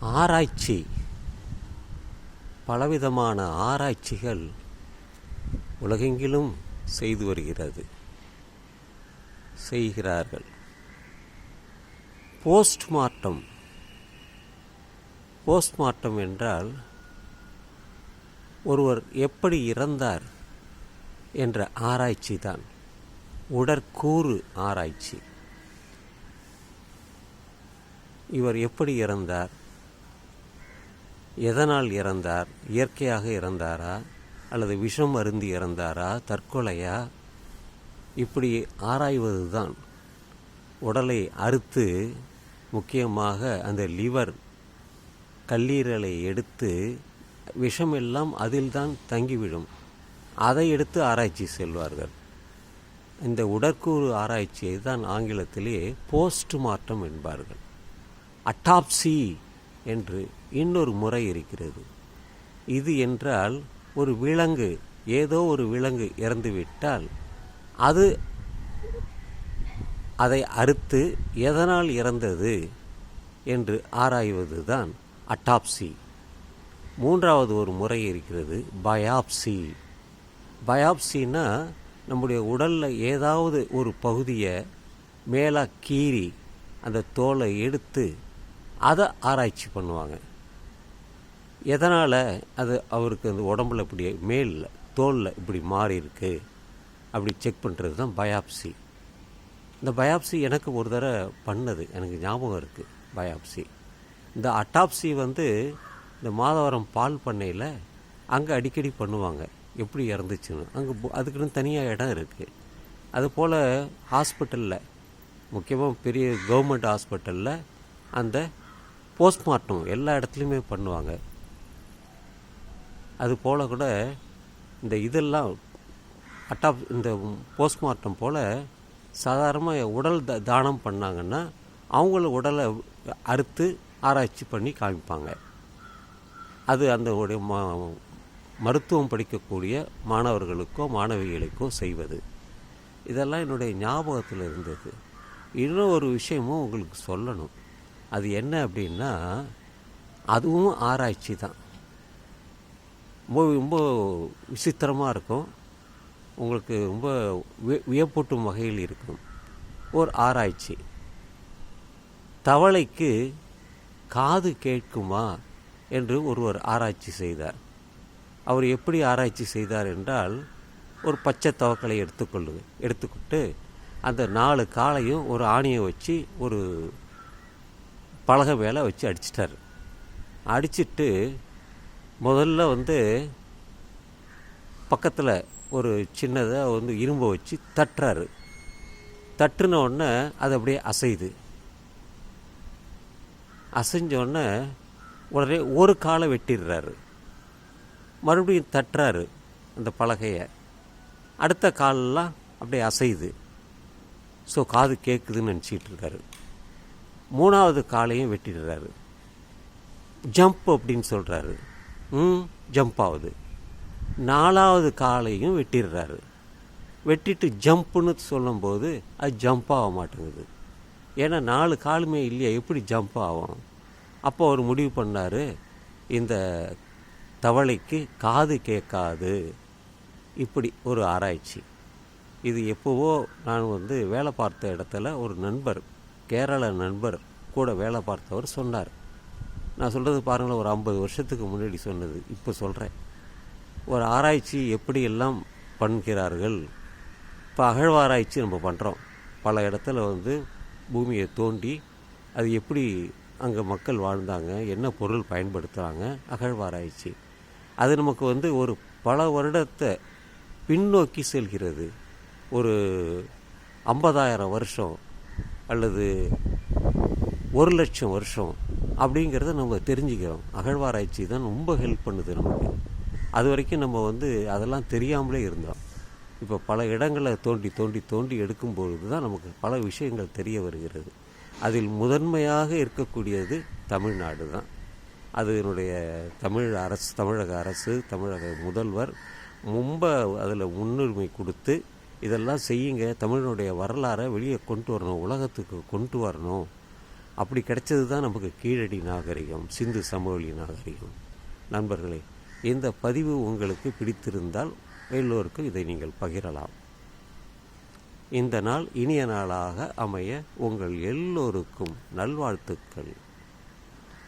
ஆராய்ச்சி. பலவிதமான ஆராய்ச்சிகள் உலகெங்கிலும் செய்து வருகிறது. செய்கிறார்கள். போஸ்ட்மார்ட்டம். போஸ்ட்மார்ட்டம் என்றால் ஒருவர் எப்படி இறந்தார் என்ற ஆராய்ச்சி தான். உடற்கூறு ஆராய்ச்சி. இவர் எப்படி இறந்தார்? எதனால் இறந்தார்? இயற்கையாக இறந்தாரா? அல்லது விஷம் அருந்தி இறந்தாரா? தற்கொலையா? இப்படி ஆராய்வது தான் உடலை அறுத்து முக்கியமாக அந்த லிவர் கல்லீரலை எடுத்து விஷமெல்லாம் அதில்தான் தங்கிவிடும். அதை எடுத்து ஆராய்ச்சி செல்வார்கள். இந்த உடற்கூறு ஆராய்ச்சியை தான் ஆங்கிலத்திலே போஸ்ட்மார்ட்டம் என்பார்கள். அட்டாப்சி என்று இன்னொரு முறை இருக்கிறது. இது என்றால் ஒரு விலங்கு ஏதோ ஒரு விலங்கு இறந்துவிட்டால் அது அதை அறுத்து எதனால் இறந்தது என்று ஆராய்வது தான் அட்டாப்சி. மூன்றாவது ஒரு முறை இருக்கிறது பயாப்சி. பயாப்சின்னா நம்முடைய உடலில் ஏதாவது ஒரு பகுதியை மேலாக கீறி அந்த தோலை எடுத்து அதை ஆராய்ச்சி பண்ணுவாங்க. எதனால் அது அவருக்கு அந்த உடம்புல இப்படி மேலில் தோலில் இப்படி மாறி இருக்கு அப்படி செக் பண்ணுறது தான் பயாப்சி இந்த பயாப்சி எனக்கு ஒரு தடவை பண்ணது. எனக்கு ஞாபகம் இருக்குது பயாப்சி இந்த அட்டாப்சி வந்து இந்த மாதவரம் பால் பண்ணையில் அங்கே அடிக்கடி பண்ணுவாங்க. எப்படி இறந்துச்சுன்னு. அங்கே அதுக்குன்னு தனியாக இடம் இருக்குது அதுபோல் ஹாஸ்பிட்டலில் முக்கியமாக பெரிய கவர்மெண்ட் ஹாஸ்பிட்டலில் அந்த போஸ்ட்மார்ட்டம் எல்லா இடத்துலையுமே பண்ணுவாங்க. அது போல் கூட இந்த இதெல்லாம் அட்டாப் இந்த போஸ்ட்மார்ட்டம் போல் சாதாரணமாக உடல் த தானம் பண்ணாங்கன்னா அவங்கள உடலை அறுத்து ஆராய்ச்சி பண்ணி காமிப்பாங்க. அது அந்த உடைய ம மருத்துவம் படிக்கக்கூடிய மாணவர்களுக்கோ மாணவிகளுக்கோ செய்வது. இதெல்லாம் என்னுடைய ஞாபகத்தில் இருந்தது. இன்னும் ஒரு விஷயமும் உங்களுக்கு சொல்லணும். அது என்ன அப்படின்னா அதுவும் ஆராய்ச்சி தான். ரொம்ப ரொம்ப விசித்திரமாக இருக்கும். உங்களுக்கு ரொம்ப வியப்பூட்டும் வகையில் இருக்கும். ஒரு ஆராய்ச்சி. தவளைக்கு காது கேட்குமா என்று ஒருவர் ஆராய்ச்சி செய்தார். அவர் எப்படி ஆராய்ச்சி செய்தார் என்றால் ஒரு பச்சை தவக்களை எடுத்துக்கொள்ளு எடுத்துக்கிட்டு அந்த நாலு காலையும் ஒரு ஆணியை வச்சு ஒரு பலகை வேலை வச்சு அடிச்சிட்டார். அடிச்சிட்டு முதல்ல வந்து பக்கத்தில் ஒரு சின்னதாக வந்து இரும்பை வச்சு தட்டுறாரு. தட்டுன உடனே அது அப்படியே அசையுது. அசைஞ்ச உடனே உடனே ஒரு காலை வெட்டிடுறாரு. மறுபடியும் தட்டுறாரு அந்த பலகையை. அடுத்த காலெல்லாம் அப்படியே அசையுது. ஸோ காது கேட்குதுன்னு நினச்சிக்கிட்டு இருக்காரு. மூணாவது காலையும் வெட்டிடுறாரு. ஜம்ப் அப்படின்னு சொல்கிறாரு ம் ஜம்ப் ஆகுது. நாலாவது காலையும் வெட்டிடுறாரு. வெட்டிட்டு ஜம்ப்புன்னு சொல்லும்போது அது ஜம்ப் ஆக மாட்டேங்குது. ஏன்னா நாலு காலுமே இல்லையா? எப்படி ஜம்ப் ஆகும்? அப்போ அவர் முடிவு பண்ணார் இந்த தவளைக்கு காது கேட்காது. இப்படி ஒரு ஆராய்ச்சி. இது எப்போவோ நான் வந்து வேலை பார்த்த இடத்துல ஒரு நண்பர் கேரள நண்பர் கூட வேலை பார்த்தவர் சொன்னார். நான் சொல்கிறது பாருங்களேன் ஒரு ஐம்பது வருஷத்துக்கு முன்னாடி சொன்னது இப்போ சொல்கிறேன் ஒரு ஆராய்ச்சி எப்படி எல்லாம் பண்ணுகிறார்கள்? இப்போ அகழ்வாராய்ச்சி நம்ம பண்ணுறோம் பல இடத்துல வந்து பூமியை தோண்டி அது எப்படி அங்கே மக்கள் வாழ்ந்தாங்க என்ன பொருள் பயன்படுத்துகிறாங்க அகழ்வாராய்ச்சி. அது நமக்கு வந்து ஒரு பல வருடத்தை பின்னோக்கி செல்கிறது. ஒரு ஐம்பதாயிரம் வருஷம் அல்லது ஒரு லட்சம் வருஷம் அப்படிங்கிறத நம்ம தெரிஞ்சுக்கிறோம். அகழ்வாராய்ச்சி தான் ரொம்ப ஹெல்ப் பண்ணுது நமக்கு. அது வரைக்கும் நம்ம வந்து அதெல்லாம் தெரியாமலே இருந்தோம். இப்போ பல இடங்களை தோண்டி தோண்டி தோண்டி எடுக்கும்பொழுது தான் நமக்கு பல விஷயங்கள் தெரிய வருகிறது. அதில் முதன்மையாக இருக்கக்கூடியது தமிழ்நாடு தான். அதனுடைய தமிழ் அரசு தமிழக அரசு தமிழக முதல்வர் ரொம்ப அதில் முன்னுரிமை கொடுத்து இதெல்லாம் செய்யுங்க தமிழனுடைய வரலாறை வெளியே கொண்டு வரணும் உலகத்துக்கு கொண்டு வரணும். அப்படி கிடைச்சது தான் நமக்கு கீழடி நாகரிகம் சிந்து சமவெளி நாகரிகம். நண்பர்களே இந்த பதிவு உங்களுக்கு பிடித்திருந்தால் எல்லோருக்கும் இதை நீங்கள் பகிரலாம். இந்த நாள் இனிய நாளாக அமைய உங்கள் எல்லோருக்கும் நல்வாழ்த்துக்கள்.